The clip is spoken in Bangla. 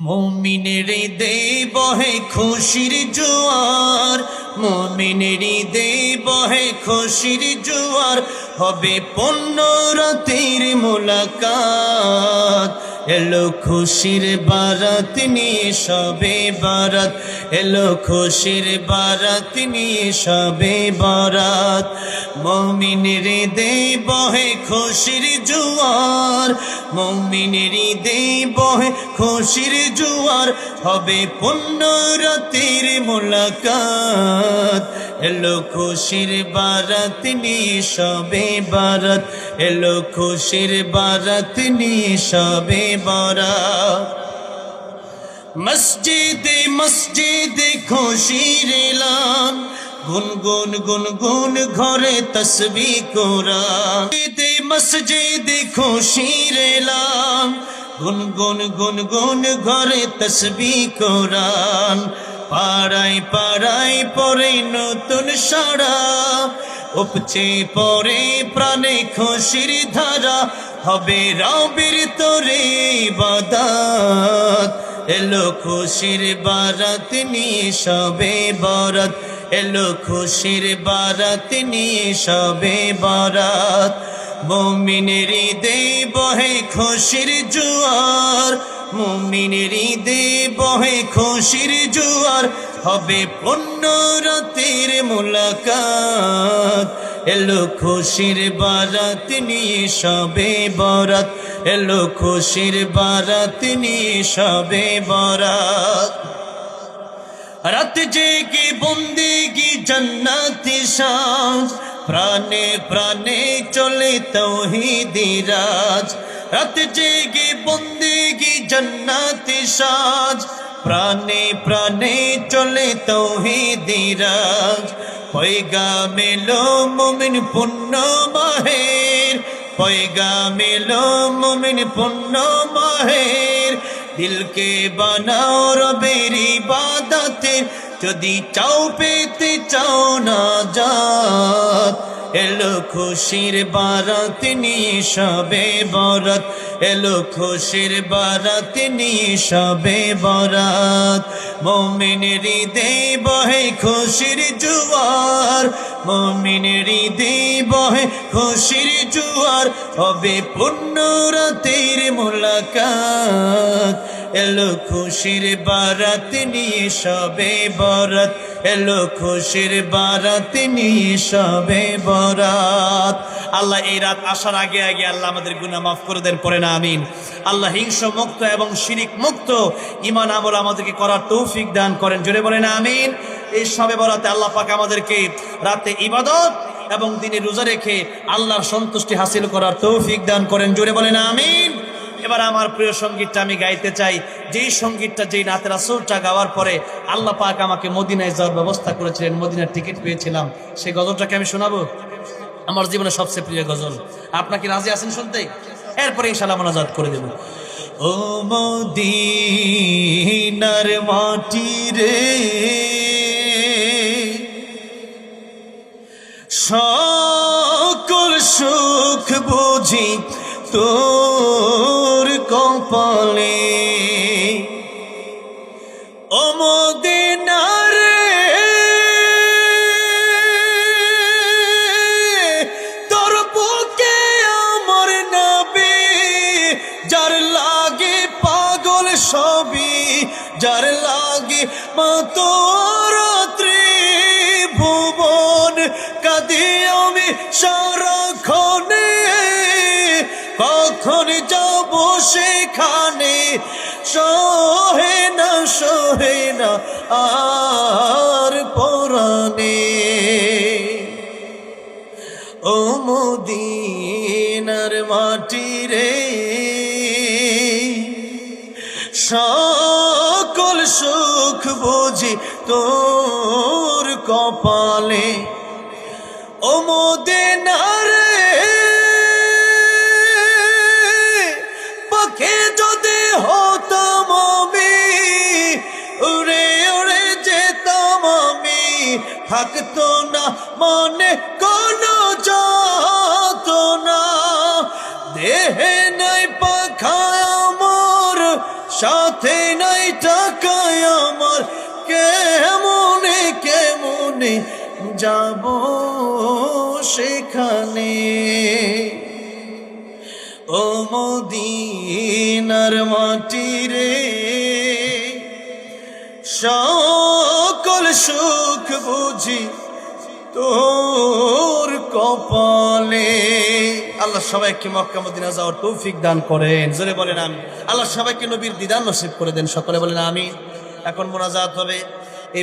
মমিনের দে বহে খুশির জোয়ার মমিনের দে বহে খুশির জোয়ার হবে পণ্য রাতের মোলাকাত। এলো খুশির বারাত নিয়ে সবে বারাত। এলো খুশির বারাত নিয়ে সবে বারাত। মমিনের দে বহে খুশির জোয়ার। মমিনের দে বহে খুশির জুয়ার। হবে পণ্য রাতের মোলাকাত। এলো খুশির বারাত নিয়ে সবে বারাত। এলো খুশির বারাত নিয়ে সবে বারাত। মসজিদে মসজিদে খুশির এলান। গুনগুন গুনগুন ঘরে তসবি কোরআন। মসজিদে খুশির এলান। গুনগুন গুনগুন ঘরে তসবি কোরআন। পাড়ায় পাড়ায় পরে নতুন সারা উপচে পরে প্রাণে খুশির ধারা, হবে রবির তোরে বাদাত এলো খুশির বারাত নিয়ে সবে বরাত, এলো খুশির বারাত নিয়ে সবে বরাত। মমিনের দে বহে খুশির জুয়ার মমিনের দে বহে খুশির জুয়ার হবে পণ্য রাতের মোলাকাত। এলো খুশির বারাত নিয়ে সবে বরাত। এলো খুশির বারাত নিয়ে সবে বরাত। রাত জেগে বন্দেগি জন্নাতি সাজ। প্রাণে প্রাণে চলে তৌহিদি রাজ। রাত জেগে বন্দেগি জন্নাতি সাজ। প্রাণে প্রাণে চলে তৌহিদি রাজ। পয়গা মেলো মুমিন পুণ্য মাহের। পয়গা মেলো মুমিন পুণ্য মাহের। দিলকে বানাও রবের ইবাদতে। যদি চাও পেতে চাও না যাত এলো খুশির বারাত নিয়ে সবে বরাত, এলো খুশির বারাত নিয়ে সবে বরাত। মমিনের দে বহে খুশির জুয়ার মমিনের দে বহে খুশির জুয়ার, হবে পূর্ণ রাতের মোলাকাত। এলো খুশির বারাত নিয়ে সবে বরাত। এলো খুশির বারাত নিয়ে সবে বরাত। আল্লাহ এই রাত আসার আগে আগে আল্লাহ আমাদের গুনাহ মাফ করে দেন পরে না আমিন। আল্লাহ হিংস মুক্ত এবং শিরিক মুক্ত ইমান আমল আমাদেরকে করার তৌফিক দান করেন। জোরে বলেন, আমিন। এই সবে বরাতে আল্লাহ পাক আমাদেরকে রাতে ইবাদত এবং দিনে রোজা রেখে আল্লাহর সন্তুষ্টি হাসিল করার তৌফিক দান করেন। জোরে বলেন, আমিন। এবার আমার প্রিয় সঙ্গীতটা আমি গাইতে চাই। যেই সঙ্গীতটা, যেই নাতের আসরটা গাওয়ার পরে আল্লাহ পাক আমাকে মদিনায় যাওয়ার ব্যবস্থা করেছিলেন, মদিনার টিকিট পেয়েছিলাম। সেই গজলটাকে আমি শোনাবো? আমার জীবনে সবচেয়ে প্রিয় গজল। আপনাকে রাজি আছেন শুনতে? এরপরে ইনশাল্লাহ মোনাজাত করে দেব। ও মদিনার মাটি রে, সকল সুখ বুঝি তোর কপালে অমদিনারে তোর বুকে আমার নবী, যার লাগে পাগল সবই যার লাগে মা তোর ত্রিভুবন কাঁদি আমি সারাক্ষণে কখন যাব সেখানে? সহে না সহে না, আর পরাণে। ও মদিনার মাটি রে, সকল সুখ বুঝি তোর কপালে। ও মদিনার থাকতো না, মনে কোনো যত না দেহে নাই পাখা আমার, সাথে নাই টাকায় আমার। কেমনে কেমনে যাব সেখানে? ও মদিনার মাটি রে সব সুখ বুঝি তোর কপালে। আল্লাহ সবাইকে মক্কা মদিনা যাওয়ার তৌফিক দান করেন। জোরে বলেন আমি আল্লাহ সবাইকে নবীর দিদান নসিব করে দেন। সকলে বলেন আমি এখন মোনাজাত হবে।